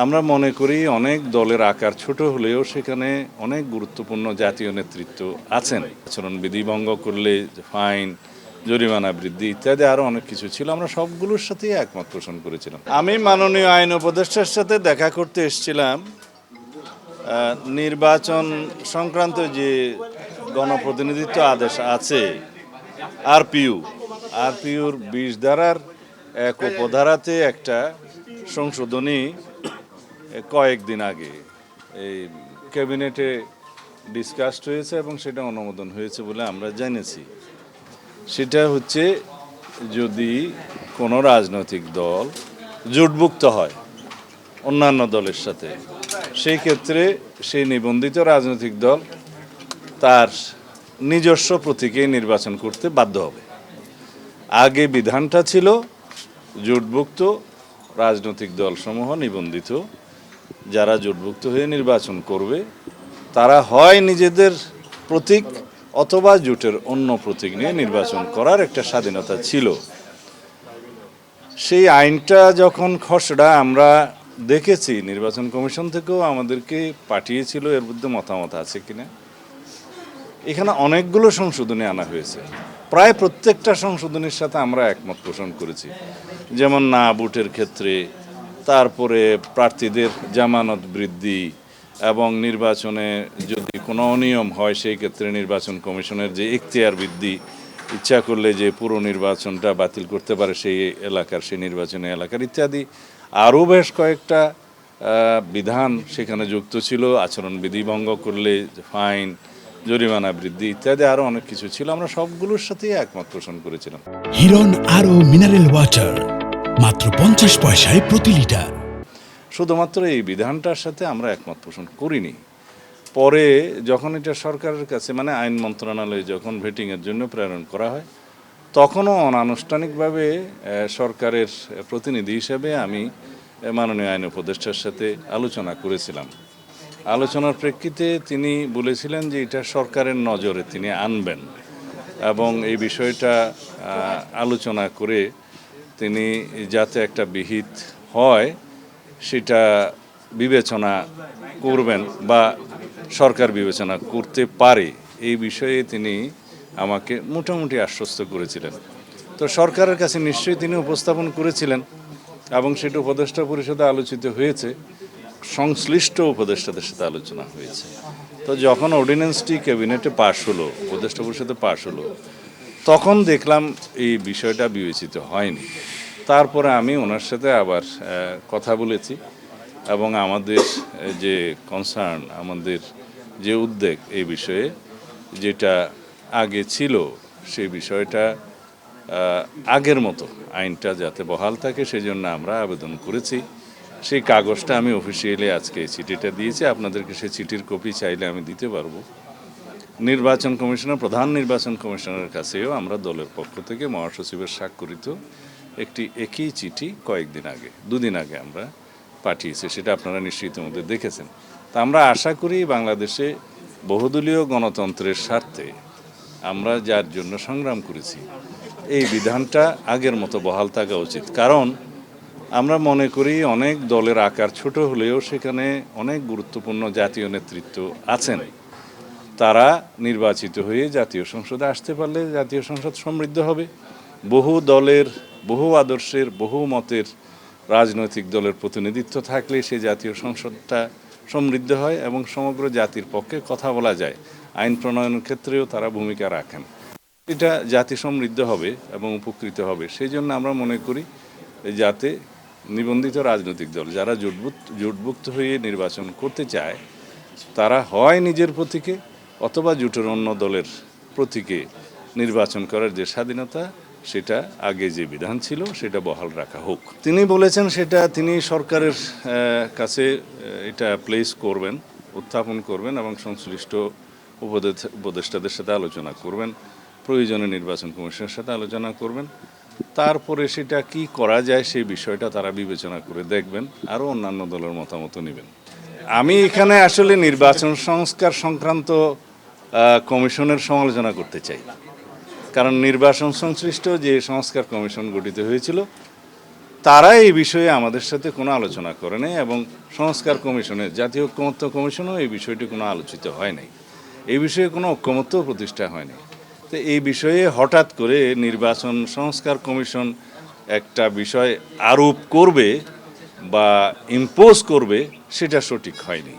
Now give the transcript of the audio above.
আমরা মনে করি অনেক দলের আকার ছোট হলেও সেখানে অনেক গুরুত্বপূর্ণ জাতীয় নেতৃত্ব আছেন। আচরণবিধি ভঙ্গ করলে ফাইন, জরিমানা বৃদ্ধি ইত্যাদি আরও অনেক কিছু ছিল। আমরা সবগুলোর সাথেই একমত পোষণ করেছিলাম। আমি মাননীয় আইন উপদেষ্টার সাথে দেখা করতে এসেছিলাম। নির্বাচন সংক্রান্ত যে গণপ্রতিনিধিত্ব আদেশ আছে, আরপিইউ। আরপিইউর বিশ ধারার এক উপধারাতে একটা সংশোধনী কয়েকদিন আগে এই ক্যাবিনেটে ডিসকাসড হয়েছে এবং সেটা অনুমোদন হয়েছে বলে আমরা জেনেছি। সেটা হচ্ছে যদি কোনো রাজনৈতিক দল জোটভুক্ত হয় অন্যান্য দলের সাথে, সেই ক্ষেত্রে সেই নিবন্ধিত রাজনৈতিক দল তার নিজস্ব প্রতীকে নির্বাচন করতে বাধ্য হবে। আগে বিধানটা ছিল জোটভুক্ত, রাজনৈতিক দলসমূহ নিবন্ধিত যারা জোটভুক্ত হয়ে নির্বাচন করবে, তারা হয় নিজেদের প্রতীক অথবা জোটের অন্য প্রতীক নিয়ে নির্বাচন করার একটা স্বাধীনতা ছিল। সেই আইনটা যখন খসড়া, আমরা দেখেছি, নির্বাচন কমিশন থেকেও আমাদেরকে পাঠিয়েছিল, এর মধ্যে মতামত আছে কিনা। এখানে অনেকগুলো সংশোধনী আনা হয়েছে। প্রায় প্রত্যেকটা সংশোধনীর সাথে আমরা একমত পোষণ করেছি। যেমন না বুটের ক্ষেত্রে তারপরে প্রার্থীদের জামানত বৃদ্ধি এবং নির্বাচনে যদি কোনো অনিয়ম হয়, সেই ক্ষেত্রে নির্বাচন কমিশনের যে এখতিয়ার বৃদ্ধি, ইচ্ছা করলে যে পুরো নির্বাচনটা বাতিল করতে পারে সেই এলাকার, সেই নির্বাচনী এলাকার ইত্যাদি, আরও বেশ কয়েকটা বিধান সেখানে যুক্ত ছিল। আচরণবিধি ভঙ্গ করলে ফাইন, জরিমানা বৃদ্ধি ইত্যাদি আরও অনেক কিছু ছিল। আমরা সবগুলোর সাথেই একমত পোষণ করেছিলাম। হিরন আরও মিনারেল ওয়াটার। মাত্র পঞ্চাশ পয়সায় প্রতি লিটার। শুধুমাত্র এই বিধানটার সাথে আমরা একমত পোষণ করিনি। পরে যখন এটা সরকারের কাছে মানে আইন মন্ত্রণালয়ে যখন ভেটিংয়ের জন্য প্রেরণ করা হয়, তখনও অনানুষ্ঠানিকভাবে সরকারের প্রতিনিধি হিসেবে আমি মাননীয় আইন উপদেষ্টার সাথে আলোচনা করেছিলাম। আলোচনার প্রেক্ষিতে তিনি বলেছিলেন যে এটা সরকারের নজরে তিনি আনবেন এবং এই বিষয়টা আলোচনা করে তিনি যাতে একটা বিহিত হয়, সেটা বিবেচনা করবেন বা সরকার বিবেচনা করতে পারে। এই বিষয়ে তিনি আমাকে মোটামুটি আশ্বস্ত করেছিলেন। তো সরকারের কাছে নিশ্চয়ই তিনি উপস্থাপন করেছিলেন এবং সেটা উপদেষ্টা পরিষদে আলোচিত হয়েছে, সংশ্লিষ্ট উপদেষ্টাদের সাথে আলোচনা হয়েছে। তো যখন অর্ডিন্যান্সটি ক্যাবিনেটে পাশ হলো, উপদেষ্টা পরিষদে পাশ হলো তখন দেখলাম এই বিষয়টা বিবেচিত হয়নি। তারপরে আমি ওনার সাথে আবার কথা বলেছি এবং আমাদের যে কনসার্ন আমাদের যে উদ্বেগ এই বিষয়ে যেটা আগে ছিল সেই বিষয়টা আগের মতো আইনটা যাতে বহাল থাকে সেই জন্য আমরা আবেদন করেছি। সেই কাগজটা আমি অফিসিয়ালি আজকে চিঠিটা দিয়েছি। আপনাদেরকে সেই চিঠির কপি চাইলে আমি দিতে পারব। নির্বাচন কমিশনার, প্রধান নির্বাচন কমিশনারের কাছেও আমরা দলের পক্ষ থেকে মহাসচিবের স্বাক্ষরিত একটি একই চিঠি কয়েকদিন আগে, দুদিন আগে আমরা পাঠিয়েছি, সেটা আপনারা নিশ্চয়ই ইতিমধ্যে দেখেছেন। তা আমরা আশা করি বাংলাদেশে বহুদলীয় গণতন্ত্রের স্বার্থে আমরা যার জন্য সংগ্রাম করেছি, এই বিধানটা আগের মতো বহাল থাকা উচিত। কারণ আমরা মনে করি অনেক দলের আকার ছোট হলেও সেখানে অনেক গুরুত্বপূর্ণ জাতীয় নেতৃত্ব আছেন। তারা নির্বাচিত হয়ে জাতীয় সংসদে আসতে পারলে জাতীয় সংসদ সমৃদ্ধ হবে। বহু দলের, বহু আদর্শের, বহু মতের রাজনৈতিক দলের প্রতিনিধিত্ব থাকলে সেই জাতীয় সংসদটা সমৃদ্ধ হয় এবং সমগ্র জাতির পক্ষে কথা বলা যায়। আইন প্রণয়নের ক্ষেত্রেও তারা ভূমিকা রাখেন। এটা জাতি সমৃদ্ধ হবে এবং উপকৃত হবে। সেই জন্য আমরা মনে করি যাতে নিবন্ধিত রাজনৈতিক দল যারা জোটভুক্ত জোটভুক্ত হয়ে নির্বাচন করতে চায়, তারা হয় নিজের প্রতীকে অথবা জোটের অন্য দলের প্রতীকে নির্বাচন করার যে স্বাধীনতা, সেটা আগে যে বিধান ছিল, সেটা বহাল রাখা হোক। তিনি বলেছেন সেটা তিনি সরকারের কাছে এটা প্লেস করবেন, উত্থাপন করবেন এবং সংশ্লিষ্ট উপদেষ্টাদের সাথে আলোচনা করবেন, প্রয়োজনে নির্বাচন কমিশনের সাথে আলোচনা করবেন। তারপরে সেটা কি করা যায় সেই বিষয়টা তারা বিবেচনা করে দেখবেন, আরও অন্যান্য দলের মতামত নেবেন। আমি এখানে আসলে নির্বাচন সংস্কার সংক্রান্ত কমিশনের সমালোচনা করতে চাই। কারণ নির্বাচন সংশ্লিষ্ট যে সংস্কার কমিশন গঠিত হয়েছিল, তারা এই বিষয়ে আমাদের সাথে কোনো আলোচনা করে নাই এবং সংস্কার কমিশনের জাতীয় ঐক্যমত্য কমিশনও এই বিষয়টি কোনো আলোচিত হয় নাই। এই বিষয়ে কোনো ঐক্যমত্য প্রতিষ্ঠা হয়নি তো এই বিষয়ে হঠাৎ করে নির্বাচন সংস্কার কমিশন একটা বিষয় আরোপ করবে বা ইম্পোজ করবে, সেটা সঠিক হয়নি।